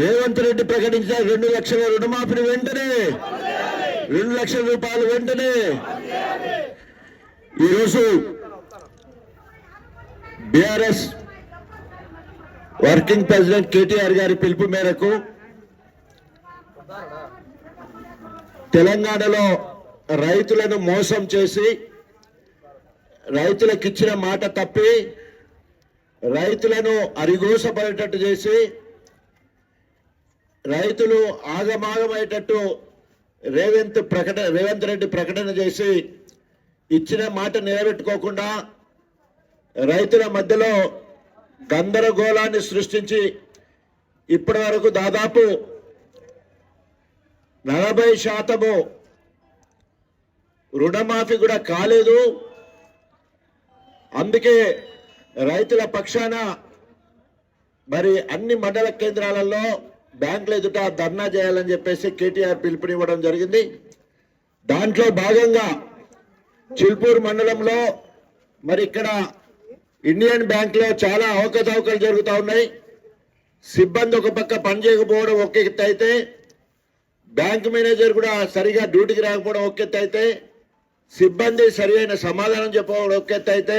రేవంత్ రెడ్డి ప్రకటించిన రెండు లక్షల రుణమాఫీని వెంటనే రెండు లక్షల రూపాయలు వెంటనే. ఈరోజు బీఆర్ఎస్ వర్కింగ్ ప్రెసిడెంట్ కేటీఆర్ గారి పిలుపు మేరకు తెలంగాణలో రైతులను మోసం చేసి రైతులకు ఇచ్చిన మాట తప్పి రైతులను అరిగోసపడేటట్టు చేసి రైతులు ఆగమాగమయ్యేటట్టు రేవంత్ ప్రకటన రేవంత్ రెడ్డి ప్రకటన చేసి ఇచ్చిన మాట నిలబెట్టుకోకుండా రైతుల మధ్యలో గందరగోళాన్ని సృష్టించి ఇప్పటి వరకు దాదాపు నలభై శాతము రుణమాఫీ కూడా కాలేదు. అందుకే రైతుల పక్షాన మరి అన్ని మండల కేంద్రాలలో బ్యాంకుల ఎదుట ధర్నా చేయాలని చెప్పేసి కేటీఆర్ పిలుపునివ్వడం జరిగింది. దాంట్లో భాగంగా చిల్పూర్ మండలంలో మరి ఇక్కడ ఇండియన్ బ్యాంక్లో చాలా అవకతవకలు జరుగుతూ ఉన్నాయి. సిబ్బంది ఒక పక్క పని చేయకపోవడం ఒక ఎత్తు అయితే బ్యాంక్ మేనేజర్ కూడా సరిగా డ్యూటీకి రాకపోవడం ఒక ఎత్తు అయితే సిబ్బంది సరి అయిన సమాధానం చెప్పడం ఒక ఎత్తు అయితే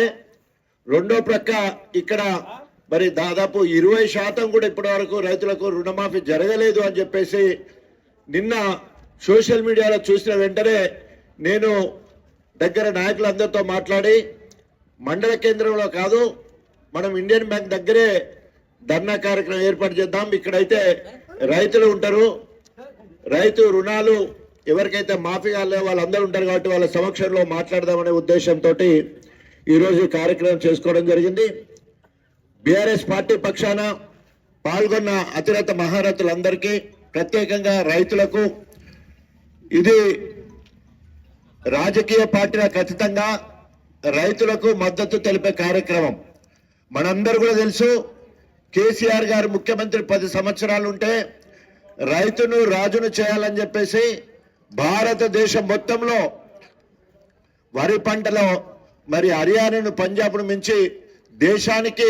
రెండో ప్రక్క ఇక్కడ మరి దాదాపు ఇరవై శాతం కూడా ఇప్పటి వరకు రైతులకు రుణమాఫీ జరగలేదు అని చెప్పేసి నిన్న సోషల్ మీడియాలో చూసిన వెంటనే నేను దగ్గర నాయకులందరితో మాట్లాడి మండల కేంద్రంలో కాదు మనం ఇండియన్ బ్యాంక్ దగ్గరే ధర్నా కార్యక్రమం ఏర్పాటు చేద్దాం. ఇక్కడైతే రైతులు ఉంటారు. రైతు రుణాలు ఎవరికైతే మాఫీ కాలే వాళ్ళందరూ ఉంటారు కాబట్టి వాళ్ళ సమక్షంలో మాట్లాడదామనే ఉద్దేశంతో ఈరోజు కార్యక్రమం చేసుకోవడం జరిగింది. బీఆర్ఎస్ పార్టీ పక్షాన పాల్గొన్న అతిరత మహారథులందరికీ ప్రత్యేకంగా రైతులకు ఇది రాజకీయ పార్టీల ఖచ్చితంగా రైతులకు మద్దతు తెలిపే కార్యక్రమం. మనందరూ కూడా తెలుసు కేసీఆర్ గారు ముఖ్యమంత్రి పది సంవత్సరాలు ఉంటే రైతును రాజును చేయాలని చెప్పేసి భారతదేశం మొత్తంలో వరి పంటలో మరి హర్యానాను పంజాబ్ను మించి దేశానికి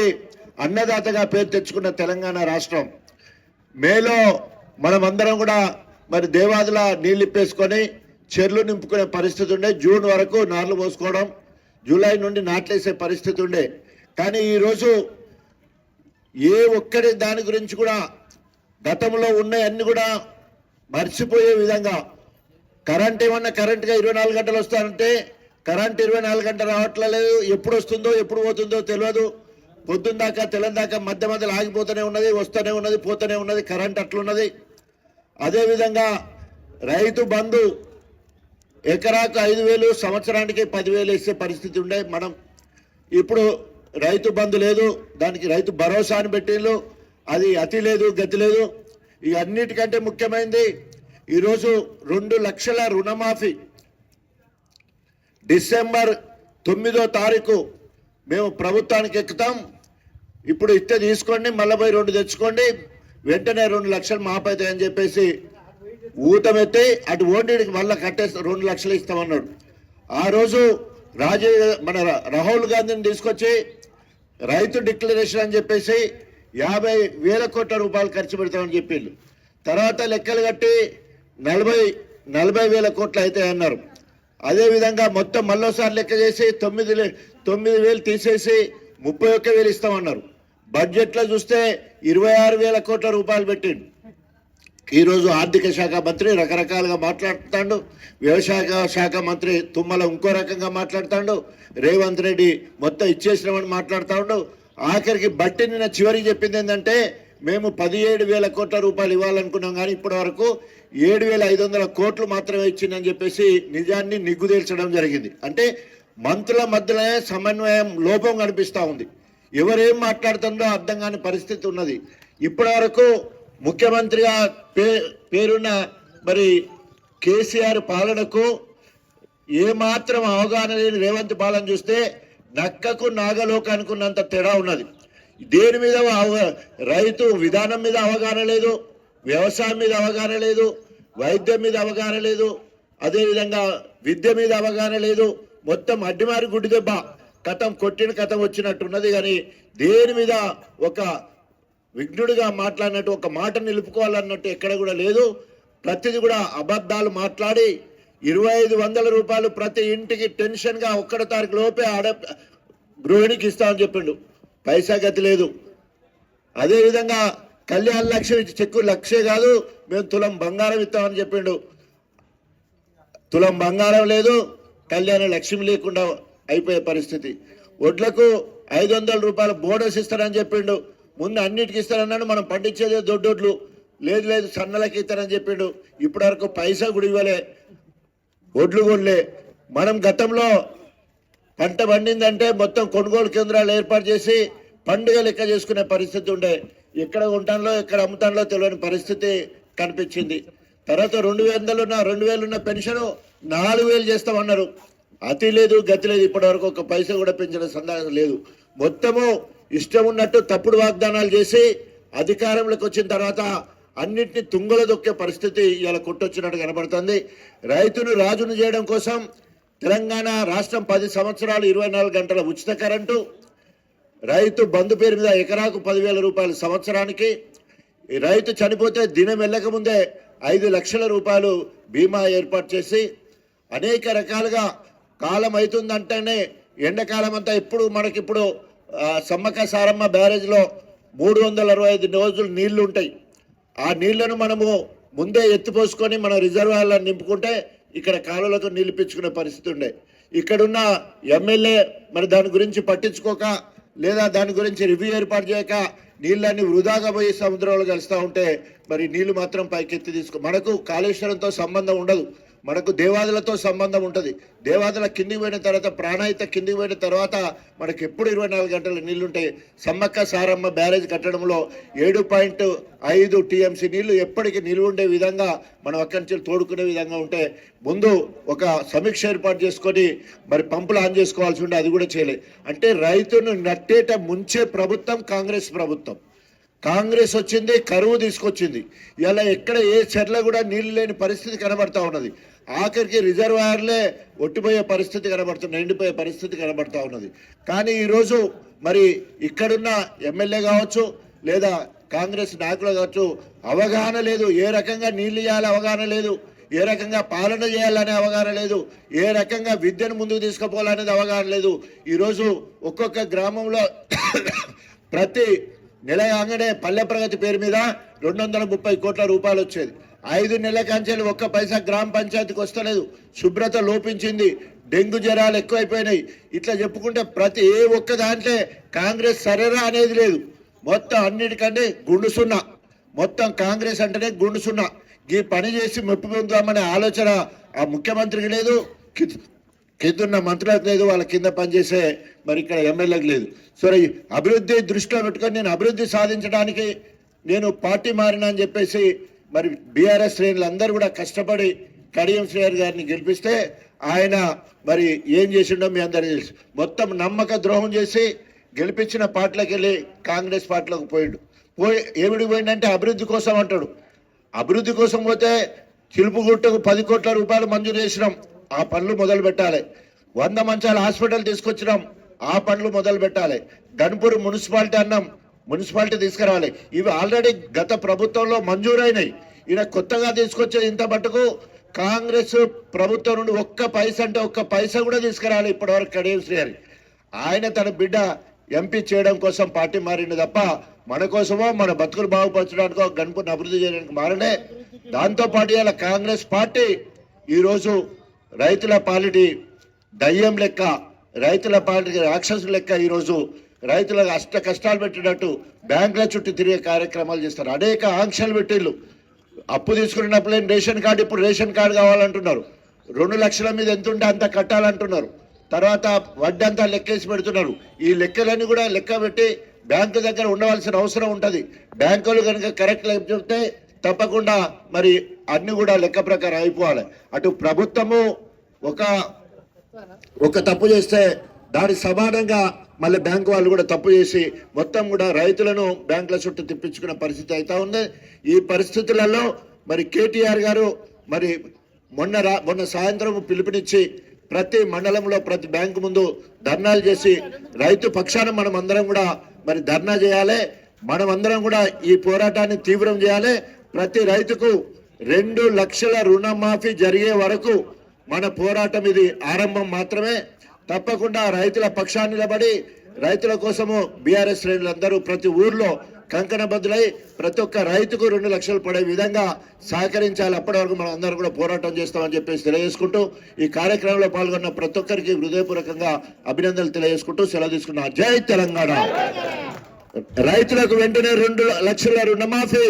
అన్నదాతగా పేరు తెచ్చుకున్న తెలంగాణ రాష్ట్రం. మేలో మనమందరం కూడా మరి దేవాదుల నీళ్ళు ఇప్పేసుకొని చెర్లు నింపుకునే పరిస్థితి ఉండే. జూన్ వరకు నార్లు పోసుకోవడం జూలై నుండి నాట్లేసే పరిస్థితి ఉండే. కానీ ఈరోజు ఏ ఒక్కడి దాని గురించి కూడా గతంలో ఉన్నాయన్నీ కూడా మర్చిపోయే విధంగా. కరెంట్ ఏమన్నా కరెంట్గా ఇరవై నాలుగు గంటలు వస్తానంటే కరెంట్ ఇరవై నాలుగు గంటలు రావట్లేదు. ఎప్పుడు వస్తుందో ఎప్పుడు పోతుందో తెలియదు. పొద్దున్న దాకా తెల్లని దాకా మధ్య మధ్యలో ఆగిపోతూనే ఉన్నది వస్తూనే ఉన్నది పోతూనే ఉన్నది కరెంట్ అట్లున్నది. అదేవిధంగా రైతు బంధు ఎకరాకు ఐదు వేలు సంవత్సరానికి పదివేలు ఇచ్చే పరిస్థితి ఉండే మనం. ఇప్పుడు రైతు బంధు లేదు దానికి రైతు భరోసా అని పెట్టిండ్రు అది అతి లేదు గతి లేదు. ఈ అన్నిటికంటే ముఖ్యమైనది ఈరోజు రెండు లక్షల రుణమాఫీ. డిసెంబర్ తొమ్మిదో తారీఖు మేము ప్రభుత్వానికి ఎక్కుతాం. ఇప్పుడు ఇస్తే తీసుకోండి మళ్ళీ పోయి రెండు తెచ్చుకోండి వెంటనే రెండు లక్షలు మాపైతాయని చెప్పేసి ఊతమెత్తి అటు ఓటీడికి మళ్ళీ కట్టేస్తా రెండు లక్షలు ఇస్తామన్నాడు. ఆ రోజు రాజీవ్ మన రాహుల్ గాంధీని తీసుకొచ్చి రైతు డిక్లరేషన్ అని చెప్పేసి యాభై వేల కోట్ల రూపాయలు ఖర్చు పెడతామని చెప్పిండు. తర్వాత లెక్కలు కట్టి నలభై నలభై వేల కోట్లు అవుతాయి అన్నారు అదేవిధంగా మొత్తం మళ్ళోసారి లెక్క చేసి తొమ్మిది తొమ్మిది వేలు తీసేసి ముప్పై ఒక్క వేలు ఇస్తామన్నారు. బడ్జెట్లో చూస్తే ఇరవై ఆరు వేల కోట్ల రూపాయలు పెట్టిండు. ఈరోజు ఆర్థిక శాఖ మంత్రి రకరకాలుగా మాట్లాడుతాడు. వ్యవసాయ శాఖ మంత్రి తుమ్మల ఇంకో రకంగా మాట్లాడుతాడు. రేవంత్ రెడ్డి మొత్తం ఇచ్చేసినామని మాట్లాడుతాడు. ఆఖరికి బట్టి నిన్న చివరికి చెప్పింది ఏంటంటే మేము పదిహేడు వేల కోట్ల రూపాయలు ఇవ్వాలనుకున్నాం కానీ ఇప్పటి వరకు ఏడు వేల ఐదు వందల కోట్లు మాత్రమే ఇచ్చిందని చెప్పేసి నిజాన్ని నిగ్గుదేల్చడం జరిగింది. అంటే మంత్రుల మధ్యలోనే సమన్వయం లోపం కనిపిస్తా ఉంది. ఎవరేం మాట్లాడుతుందో అర్థం కాని పరిస్థితి ఉన్నది. ఇప్పటి వరకు ముఖ్యమంత్రిగా పే పేరున్న మరి కేసీఆర్ పాలనకు ఏమాత్రం అవగాహన లేని రేవంత్ పాలన చూస్తే నక్కకు నాగలోకానికి ఉన్నంత తేడా ఉన్నది. దేని మీద రైతు విధానం మీద అవగాహన లేదు వ్యవసాయం మీద అవగాహన లేదు వైద్యం మీద అవగాహన లేదు అదేవిధంగా విద్య మీద అవగాహన లేదు మొత్తం అడ్డిమారి గుడ్డి దెబ్బ. కథం కొట్టిన కథం వచ్చినట్టున్నది కానీ దేని మీద ఒక విఘ్నుడిగా మాట్లాడినట్టు ఒక మాట నిలుపుకోవాలన్నట్టు ఎక్కడ కూడా లేదు. ప్రతిది కూడా అబద్ధాలు మాట్లాడి ఇరవై ఐదు వందల రూపాయలు ప్రతి ఇంటికి టెన్షన్గా ఒక్కడ తారీఖు లోపే ఆడ గృహిణికి ఇస్తామని చెప్పిండు. పైసా గతి లేదు. అదేవిధంగా కళ్యాణ లక్ష్యం ఇచ్చి చెక్కు లక్షే కాదు మేము తులం బంగారం ఇస్తామని చెప్పిండు. తులం బంగారం లేదు కళ్యాణ లక్ష్యం లేకుండా అయిపోయే పరిస్థితి. వడ్లకు ఐదు వందల రూపాయలు బోనస్ ఇస్తారని చెప్పిండు. ముందు అన్నిటికి ఇస్తారన్నాడు మనం పండించేదే దొడ్డొడ్లు. లేదు లేదు సన్నలకి ఇస్తారని చెప్పిండు. ఇప్పటి వరకు పైసా కూడా ఇవ్వలే. ఒడ్లు కొనలే మనం గతంలో పంట పండిందంటే మొత్తం కొనుగోలు కేంద్రాలు ఏర్పాటు చేసి పండుగ లెక్క చేసుకునే పరిస్థితి ఉండే. ఎక్కడ ఉంటానో ఎక్కడ అమ్ముతానో తెలియని పరిస్థితి కనిపించింది. తర్వాత రెండు వందలు ఉన్న రెండు వేలు ఉన్న పెన్షన్ నాలుగు వేలు చేస్తామన్నారు. అతి లేదు గతి లేదు. ఇప్పటి వరకు ఒక పైసా కూడా పెంచిన సందర్భం లేదు. మొత్తము ఇష్టం ఉన్నట్టు తప్పుడు వాగ్దానాలు చేసి అధికారంలోకి వచ్చిన తర్వాత అన్నింటిని తుంగల దొక్కే పరిస్థితి ఇలా కొట్టొచ్చినట్టు కనబడుతుంది. రైతును రాజును చేయడం కోసం తెలంగాణ రాష్ట్రం పది సంవత్సరాలు ఇరవై నాలుగు గంటల ఉచిత కరెంటు రైతు బంధు పేరు మీద ఎకరాకు పదివేల రూపాయలు సంవత్సరానికి రైతు చనిపోతే దినం వెళ్ళక ముందే ఐదు లక్షల రూపాయలు బీమా ఏర్పాటు చేసి అనేక రకాలుగా కాలం అవుతుందంటేనే ఎండాకాలం అంతా ఇప్పుడు మనకిప్పుడు ఆ, సమ్మక్క సారమ్మ బ్యారేజ్లో మూడు వందల అరవై ఐదు రోజులు నీళ్ళు ఉంటాయి ఆ నీళ్ళను మనము ముందే ఎత్తిపోసుకొని మన రిజర్వాయర్లను నింపుకుంటే ఇక్కడ కాలువలకు నీళ్ళు పిచ్చుకునే పరిస్థితి ఉండే ఇక్కడున్న ఎమ్మెల్యే మరి దాని గురించి పట్టించుకోక లేదా దాని గురించి రివ్యూ ఏర్పాటు చేయక నీళ్ళన్ని వృధాగా పోయి సముద్రంలో కలుస్తూ ఉంటే మరి నీళ్ళు మాత్రం పైకెత్తి తీసుకో మనకు కాళేశ్వరంతో సంబంధం ఉండదు. మనకు దేవాదులతో సంబంధం ఉంటుంది. దేవాదుల కిందికి పోయిన తర్వాత ప్రాణాయిత కిందికి పోయిన తర్వాత మనకి ఎప్పుడు ఇరవై నాలుగు గంటలు నీళ్ళుంటాయి సమ్మక్క సారమ్మ బ్యారేజ్ కట్టడంలో ఏడు పాయింట్ ఐదు టీఎంసీ నీళ్ళు ఎప్పటికీ నిలువ ఉండే విధంగా మనం అక్కడి నుంచి తోడుకునే విధంగా ఉంటే ముందు ఒక సమీక్ష ఏర్పాటు చేసుకొని మరి పంపులు ఆన్ చేసుకోవాల్సి ఉండే అది కూడా చేయలేదు అంటే రైతును నట్టేట ముంచే ప్రభుత్వం కాంగ్రెస్ ప్రభుత్వం. కాంగ్రెస్ వచ్చింది కరువు తీసుకొచ్చింది. ఇలా ఎక్కడ ఏ చెర్ల కూడా నీళ్ళు లేని పరిస్థితి కనబడతా ఉన్నది. ఆఖరికి రిజర్వాయర్లే ఒట్టిపోయే పరిస్థితి కనబడుతుంది ఎండిపోయే పరిస్థితి కనబడుతూ ఉన్నది. కానీ ఈరోజు మరి ఇక్కడున్న ఎమ్మెల్యే కావచ్చు లేదా కాంగ్రెస్ నాయకులు కావచ్చు అవగాహన లేదు. ఏ రకంగా నీళ్ళు ఇవ్వాలి అవగాహన లేదు. ఏ రకంగా పాలన చేయాలనే అవగాహన లేదు. ఏ రకంగా విద్యను ముందుకు తీసుకుపోవాలనేది అవగాహన లేదు. ఈరోజు ఒక్కొక్క గ్రామంలో ప్రతి నెల కాగానే పల్లె ప్రగతి పేరు మీద రెండు వందల ముప్పై కోట్ల రూపాయలు వచ్చేది. ఐదు నెలల కంచెలు ఒక్క పైసా గ్రామ పంచాయతీకి వస్తలేదు. శుభ్రత లోపించింది. డెంగ్యూ జ్వరాలు ఎక్కువైపోయినాయి. ఇట్లా చెప్పుకుంటే ప్రతి ఏ ఒక్క దాంట్లో కాంగ్రెస్ సరేరా అనేది లేదు. మొత్తం అన్నిటికంటే గుండు సున్నా. మొత్తం కాంగ్రెస్ అంటేనే గుండు సున్నా. ఈ పని చేసి మెప్పు పొందుదామనే ఆలోచన ఆ ముఖ్యమంత్రికి లేదు. కి- కిందున్న మంత్రులకు లేదు. వాళ్ళ కింద పనిచేసే మరి ఇక్కడ ఎమ్మెల్యేలకు లేదు. సరే అభివృద్ధి దృష్టిలో పెట్టుకొని నేను అభివృద్ధి సాధించడానికి నేను పార్టీ మారినా అని చెప్పేసి మరి బీఆర్ఎస్ శ్రేణులు అందరూ కూడా కష్టపడి కడియం శ్రేయర్ గారిని గెలిపిస్తే ఆయన మరి ఏం చేసిండో మీ అందరికీ తెలుసు. మొత్తం నమ్మక ద్రోహం చేసి గెలిపించిన పార్టీలకు వెళ్ళి కాంగ్రెస్ పార్టీలోకి పోయిండు. పోయి ఏమిడికి పోయిండంటే అభివృద్ధి కోసం అంటాడు. అభివృద్ధి కోసం పోతే చిలుపుగుట్టకు పది కోట్ల రూపాయలు మంజూరు చేసినాం. ఆ పనులు మొదలు పెట్టాలి. వంద మంచాల హాస్పిటల్ తీసుకొచ్చినాం. ఆ పనులు మొదలు పెట్టాలి. గన్పూర్ మున్సిపాలిటీ అన్నాం. మున్సిపాలిటీ తీసుకురావాలి. ఇవి ఆల్రెడీ గత ప్రభుత్వంలో మంజూరైనాయి. ఈయన కొత్తగా తీసుకొచ్చే ఇంత మటుకు కాంగ్రెస్ ప్రభుత్వం నుండి ఒక్క పైస అంటే ఒక్క పైస కూడా తీసుకురాలి ఇప్పటివరకు కడియం శ్రీహరి. ఆయన తన బిడ్డ ఎంపీ చేయడం కోసం పార్టీ మారింది తప్ప మన కోసమో మన బతుకులు బాగుపరచడానికో గణపతిని అభివృద్ధి చేయడానికి మారనే దాంతో పాటు ఇలా కాంగ్రెస్ పార్టీ ఈరోజు రైతుల పాలిటి దయ్యం లెక్క రైతుల పాలిటి రాక్షసుల లెక్క ఈరోజు రైతులకు అష్ట కష్టాలు పెట్టినట్టు బ్యాంకుల చుట్టూ తిరిగే కార్యక్రమాలు చేస్తారు. అనేక ఆంక్షలు పెట్టిళ్ళు. అప్పు తీసుకున్నప్పుడు రేషన్ కార్డు ఇప్పుడు రేషన్ కార్డు కావాలంటున్నారు. రెండు లక్షల మీద ఎంత ఉంటే అంత కట్టాలంటున్నారు. తర్వాత వడ్డీ అంతా లెక్కేసి పెడుతున్నారు. ఈ లెక్కలన్నీ కూడా లెక్క పెట్టి బ్యాంకు దగ్గర ఉండవలసిన అవసరం ఉంటుంది. బ్యాంకులు కనుక కరెక్ట్ చెప్తే తప్పకుండా మరి అన్ని కూడా లెక్క ప్రకారం అయిపోవాలి. అటు ప్రభుత్వము ఒక ఒక తప్పు చేస్తే దాని సమానంగా మళ్ళీ బ్యాంకు వాళ్ళు కూడా తప్పు చేసి మొత్తం కూడా రైతులను బ్యాంకుల చుట్టూ తిప్పించుకునే పరిస్థితి అవుతా ఉంది. ఈ పరిస్థితులలో మరి కేటీఆర్ గారు మరి మొన్న రా మొన్న సాయంత్రం పిలుపునిచ్చి ప్రతి మండలంలో ప్రతి బ్యాంకు ముందు ధర్నాలు చేసి రైతు పక్షాన మనం అందరం కూడా మరి ధర్నా చేయాలి. మనం అందరం కూడా ఈ పోరాటాన్ని తీవ్రం చేయాలి. ప్రతి రైతుకు రెండు లక్షల రుణమాఫీ జరిగే వరకు మన పోరాటం ఇది ఆరంభం మాత్రమే. తప్పకుండా రైతుల పక్షాన్ని నిలబడి రైతుల కోసము బీఆర్ఎస్ శ్రేణులందరూ ప్రతి ఊర్లో కంకణబద్దులై ప్రతి ఒక్క రైతుకు రెండు లక్షలు పడే విధంగా సహకరించాలి. అప్పటి వరకు మనం అందరం కూడా పోరాటం చేస్తామని చెప్పేసి తెలియజేసుకుంటూ ఈ కార్యక్రమంలో పాల్గొన్న ప్రతి ఒక్కరికి హృదయపూర్వకంగా అభినందనలు తెలియజేసుకుంటూ సెలవు తీసుకున్నా. జై తెలంగాణ. రైతులకు వెంటనే రెండు లక్షల రుణమాఫీ.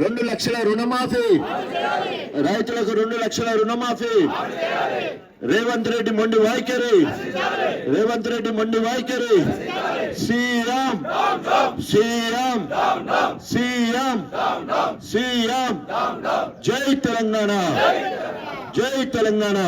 రెండు లక్షల రుణమాఫీ. రైతులకు రెండు లక్షల రుణమాఫీ. రేవంత్ రెడ్డి మొండి వైఖరి. రేవంత్ రెడ్డి మొండి వైఖరి. సీఎం. సీఎం. సీఎం. సీఎం. జై తెలంగాణ. జై తెలంగాణ.